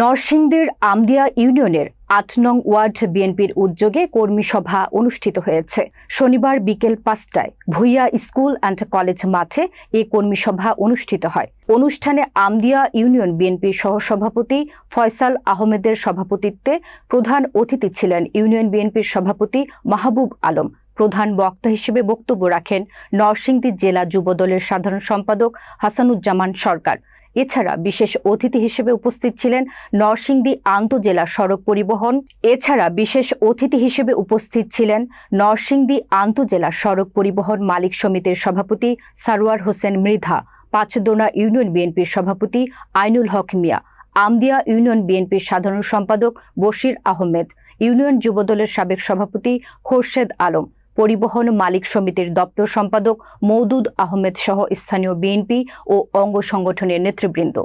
নরসিংদীর আমদিয়া ইউনিয়নের আট নং ওয়ার্ড বিএনপির উদ্যোগে কর্মী সভা অনুষ্ঠিত হয়েছে। শনিবার বিকেল পাঁচটায় ভুইয়া স্কুল অ্যান্ড কলেজ মাঠে এই কর্মী সভা অনুষ্ঠিত হয়। অনুষ্ঠানে আমদিয়া ইউনিয়ন বিএনপির সহসভাপতি ফয়সাল আহমেদের সভাপতিত্বে প্রধান অতিথি ছিলেন ইউনিয়ন বিএনপির সভাপতি মাহবুব আলম। প্রধান বক্তা হিসেবে বক্তব্য রাখেন নরসিংদী জেলা যুবদলের সাধারণ সম্পাদক হাসানুজ্জামান সরকার। এছাড়া বিশেষ অতিথি হিসেবে উপস্থিত ছিলেন নরসিংদী আন্তজেলা সড়ক পরিবহন। এছাড়া বিশেষ অতিথি হিসেবে উপস্থিত ছিলেন নরসিংদী আন্তজেলা সড়ক পরিবহন মালিক সমিতির সভাপতি সারোয়ার হোসেন মৃধা, পাঁচদোনা ইউনিয়ন বিএনপির সভাপতি আইনুল হক মিয়া, আমদিয়া ইউনিয়ন বিএনপির সাধারণ সম্পাদক বশির আহমেদ, ইউনিয়ন যুবদলের সাবেক সভাপতি খোরশেদ আলম পরিবহন মালিক সমিতির দপ্তর সম্পাদক মৌদুদ আহমেদ সহ স্থানীয় বিএনপি ও অঙ্গ সংগঠনের নেতৃবৃন্দ।